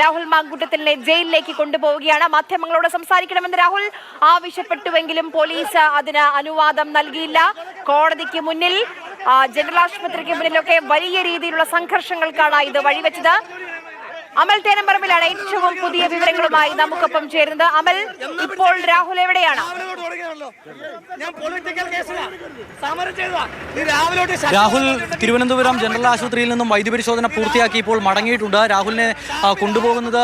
രാഹുൽ മാങ്കൂട്ടത്തിനെ ജയിലിലേക്ക് കൊണ്ടുപോവുകയാണ്. മാധ്യമങ്ങളോട് സംസാരിക്കണമെന്ന് രാഹുൽ ആവശ്യപ്പെട്ടുവെങ്കിലും പോലീസ് അതിന് അനുവാദം നൽകിയില്ല. കോടതിക്ക് മുന്നിൽ ജനറൽ ആശുപത്രിക്ക് മുന്നിലൊക്കെ വലിയ രീതിയിലുള്ള സംഘർഷങ്ങൾക്കാണ് ഇത് വഴിവെച്ചത്. അമൽ തേനമ്പറമ്പിലാണ് ഏറ്റവും പുതിയ വിവരങ്ങളുമായി നമുക്കൊപ്പം ചേരുന്നത്. അമൽ ഇപ്പോൾ രാഹുൽ എവിടെയാണ്? രാഹുൽ തിരുവനന്തപുരം ജനറൽ ആശുപത്രിയിൽ നിന്നും വൈദ്യപരിശോധന പൂർത്തിയാക്കി ഇപ്പോൾ മടങ്ങിയിട്ടുണ്ട്. രാഹുലിനെ കൊണ്ടുപോകുന്നത്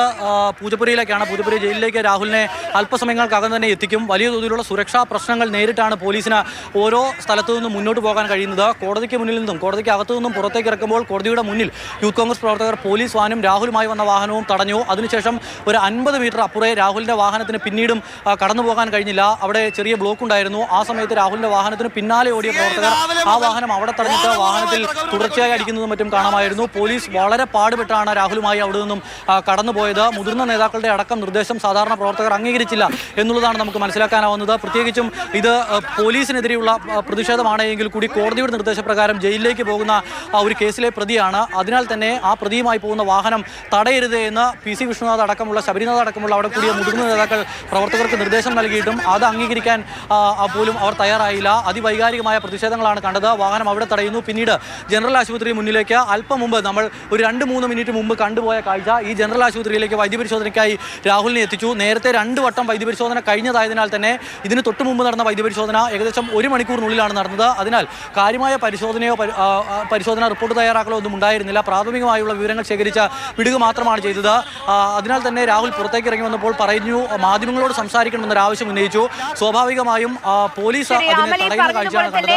പൂജപ്പുരയിലേക്കാണ്. പൂജപ്പുര ജയിലിലേക്ക് രാഹുലിനെ അല്പസമയങ്ങൾക്കകം തന്നെ എത്തിക്കും. വലിയ തോതിലുള്ള സുരക്ഷാ പ്രശ്നങ്ങൾ നേരിട്ടാണ് പോലീസിന് ഓരോ സ്ഥലത്തു നിന്നും മുന്നോട്ട് പോകാൻ കഴിയുന്നത്. കോടതിക്ക് മുന്നിൽ നിന്നും കോടതിക്ക് അകത്തു നിന്നും പുറത്തേക്ക് ഇറക്കുമ്പോൾ കോടതിയുടെ മുന്നിൽ യൂത്ത് കോൺഗ്രസ് പ്രവർത്തകർ പോലീസ് വാനും രാഹുലുമായി വന്ന വാഹനവും തടഞ്ഞു. അതിനുശേഷം ഒരു അൻപത് മീറ്റർ അപ്പുറേ രാഹുലിന്റെ വാഹനത്തിന് പിന്നീടും കടന്നു പോകാൻ കഴിഞ്ഞില്ല. അവിടെ ചെറിയ ബ്ലോക്ക് ഉണ്ടായിരുന്നു. ആ സമയത്ത് രാഹുലിന്റെ വാഹനത്തിന് പിന്നാലെ ഓടിയ പ്രവർത്തകർ ആ വാഹനം അവിടെ തടഞ്ഞിട്ട് വാഹനത്തിൽ തുടർച്ചയായി അടിക്കുന്നതും മറ്റും കാണാമായിരുന്നു. പോലീസ് വളരെ പാടുപെട്ടാണ് രാഹുലുമായി അവിടെ നിന്നും കടന്നുപോയത്. മുതിർന്ന നേതാക്കളുടെ അടക്കം നിർദ്ദേശം സാധാരണ പ്രവർത്തകർ അംഗീകരിച്ചില്ല എന്നുള്ളതാണ് നമുക്ക് മനസ്സിലാക്കാനാവുന്നത്. പ്രത്യേകിച്ചും ഇത് പോലീസിനെതിരെയുള്ള പ്രതിഷേധമാണെങ്കിൽ പ്രതിഷേധമാണ് എങ്കിൽ കൂടി കോടതിയുടെ നിർദ്ദേശപ്രകാരം ജയിലിലേക്ക് പോകുന്ന ഒരു കേസിലെ പ്രതിയാണ്. അതിനാൽ തന്നെ ആ പ്രതിയുമായി പോകുന്ന വാഹനം തടയരുത് എന്ന് പി സി വിഷ്ണുനാഥ് അടക്കമുള്ള ശബരിനാഥ് അടക്കമുള്ള അവിടെ കൂടിയ മുതിർന്ന നേതാക്കൾ പ്രവർത്തകർക്ക് നിർദ്ദേശം നൽകിയിട്ടും അത് അംഗീകരിക്കാൻ പോലും അവർ തയ്യാറായില്ല. അതിവൈകാരികമായ പ്രതിഷേധങ്ങളാണ് കണ്ടത്. വാഹനം അവിടെ തടയുന്നു. പിന്നീട് ജനറൽ ആശുപത്രി മുന്നിലേക്ക് അല്പം മുമ്പ് നമ്മൾ ഒരു രണ്ട് മൂന്ന് മിനിറ്റ് മുമ്പ് കണ്ടുപോയ കാഴ്ച ഈ ജനറൽ ആശുപത്രിയിലേക്ക് വൈദ്യപരിശോധനയ്ക്കായി രാഹുലിനെ എത്തിച്ചു. നേരത്തെ രണ്ട് വട്ടം വൈദ്യപരിശോധന കഴിഞ്ഞതായതിനാൽ തന്നെ ഇതിന് തൊട്ട് മുമ്പ് നടന്ന വൈദ്യപരിശോധന ഏകദേശം ഒരു മണിക്കൂറിനുള്ളിലാണ് നടന്നത്. അതിനാൽ കാര്യമായ പരിശോധനയോ പരിശോധന റിപ്പോർട്ട് തയ്യാറാക്കലോ ഒന്നും ഉണ്ടായിരുന്നില്ല. പ്രാഥമികമായുള്ള വിവരങ്ങൾ ശേഖരിച്ച വിടുക മാത്രമാണ് ചെയ്തത്. അതിനാൽ തന്നെ രാഹുൽ പുറത്തേക്ക് ഇറങ്ങി വന്നപ്പോൾ പറഞ്ഞു മാധ്യമങ്ങളോട് സംസാരിക്കണമെന്നൊരു ആവശ്യം ഉന്നയിച്ചു. സ്വാഭാവികമായും പോലീസ് അതിനെ തടയുന്ന കാഴ്ചയാണ് കണ്ടത്.